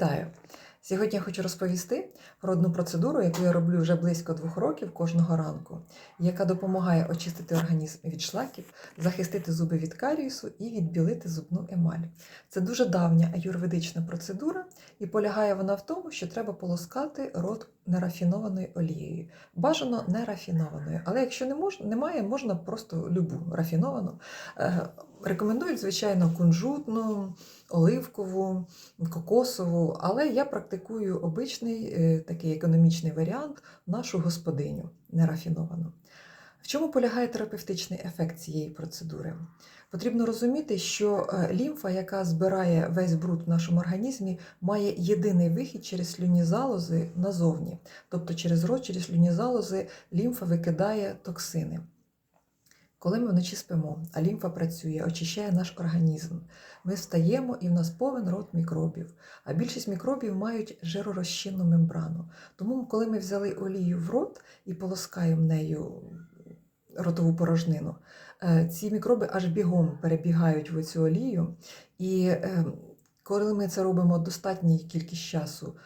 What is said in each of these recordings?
Вітаю! Сьогодні я хочу розповісти про одну процедуру, яку я роблю вже близько двох років кожного ранку, яка допомагає очистити організм від шлаків, захистити зуби від каріусу і відбілити зубну емаль. Це дуже давня аюрведична процедура, і полягає вона в тому, що треба полоскати рот нерафінованою олією. Бажано нерафінованою, але якщо не мож, немає, можна просто любу рафіновану. Рекомендують, звичайно, кунжутну, оливкову, кокосову, але я практикую обичний е, такий економічний варіант нашу господиню нерафіновану. В чому полягає терапевтичний ефект цієї процедури? Потрібно розуміти, що е, лімфа, яка збирає весь бруд в нашому організмі, має єдиний вихід через слюні залози назовні. Тобто через рот, через слюні залози лімфа викидає токсини. Коли ми вночі спимо, а лімфа працює, очищає наш організм, ми встаємо і в нас повен рот мікробів. А більшість мікробів мають жиророзчинну мембрану. Тому, коли ми взяли олію в рот і полоскаємо нею ротову порожнину, е, ці мікроби аж бігом перебігають в цю олію. І е, коли ми це робимо достатній кількість часу,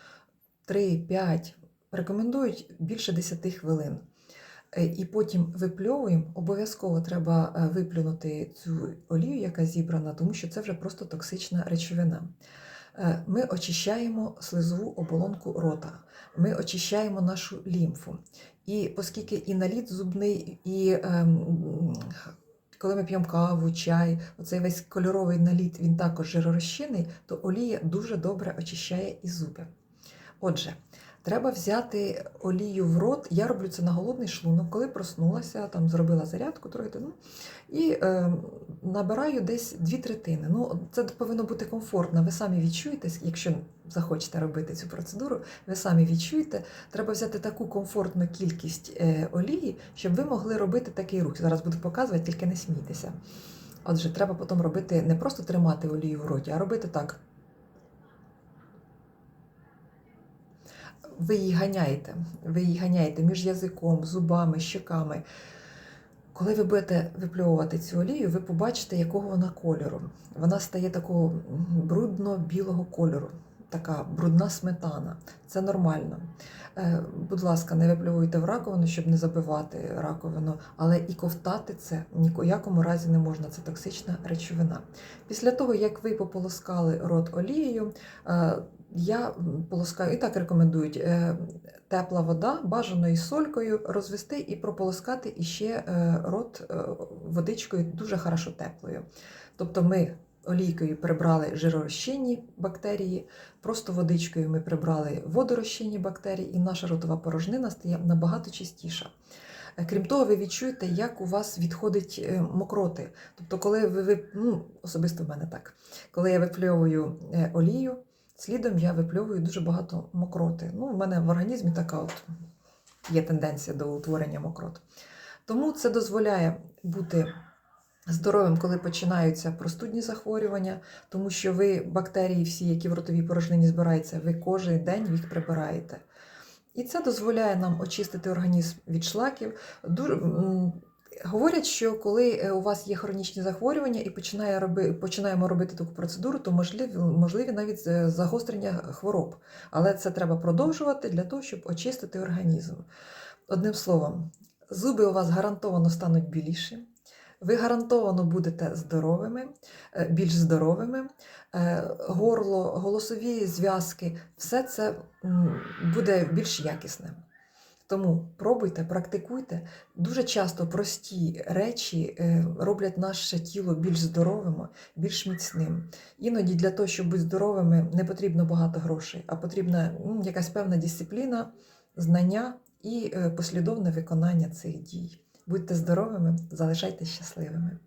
3-5, рекомендують більше 10 хвилин. Е, І потім випльовуємо, обов'язково треба е, виплюнути цю олію, яка зібрана, тому що це вже просто токсична речовина. Е, Ми очищаємо слизову оболонку рота, ми очищаємо нашу лімфу. І оскільки і наліт зубний, і ем, коли ми п'ємо каву, чай, оцей весь кольоровий наліт, він також жиророзчинний, то олія дуже добре очищає і зуби. Отже, Треба взяти олію в рот. Я роблю це на голодний шлунок, коли проснулася, там зробила зарядку трохи, ну, і е, набираю десь дві третини. Ну, це повинно бути комфортно. Ви самі відчуєте, якщо захочете робити цю процедуру, ви самі відчуєте. Треба взяти таку комфортну кількість е, олії, щоб ви могли робити такий рух. Зараз буду показувати, тільки не смійтеся. Отже, треба потім робити не просто тримати олію в роті, а робити так. Ви її ганяєте, ви її ганяєте між язиком, зубами, щеками. Коли ви будете випльовувати цю олію, ви побачите, якого вона кольору. Вона стає такого брудно-білого кольору, така брудна сметана. Це нормально. Е, Будь ласка, не випльовуйте в раковину, щоб не забивати раковину, але і ковтати це ні в якому разі не можна. Це токсична речовина. Після того, як ви пополоскали рот олією, е, я полоскаю і так рекомендують е, тепла вода, бажано із солькою розвести і прополоскати іще е, рот е, водичкою дуже хорошо теплою. Тобто ми олійкою прибрали жиророзчинні бактерії, просто водичкою ми прибрали водорозчинні бактерії, і наша ротова порожнина стає набагато чистіша. Крім того, ви відчуєте, як у вас відходить мокроти. Тобто, коли ви ну, особисто в мене так, коли я випльовую олію. Слідом я випльовую дуже багато мокроти. Ну, У мене в організмі така от є тенденція до утворення мокрот. Тому це дозволяє бути здоровим, коли починаються простудні захворювання, тому що ви бактерії, всі, які в ротовій порожнині збираються, ви кожен день їх прибираєте. І це дозволяє нам очистити організм від шлаків. Говорять, що коли е, у вас є хронічні захворювання і починає роби, починаємо робити таку процедуру, то можливі, можливі навіть е, загострення хвороб. Але це треба продовжувати для того, щоб очистити організм. Одним словом, зуби у вас гарантовано стануть біліші, ви гарантовано будете здоровими, е, більш здоровими, горло, голосові зв'язки, все це буде більш якісним. Тому пробуйте, практикуйте. Дуже часто прості речі е, роблять наше тіло більш здоровим, більш міцним. Іноді для того, щоб бути здоровими, не потрібно багато грошей, а потрібна якась певна дисципліна, знання і е, послідовне виконання цих дій. Будьте здоровими, залишайтесь щасливими.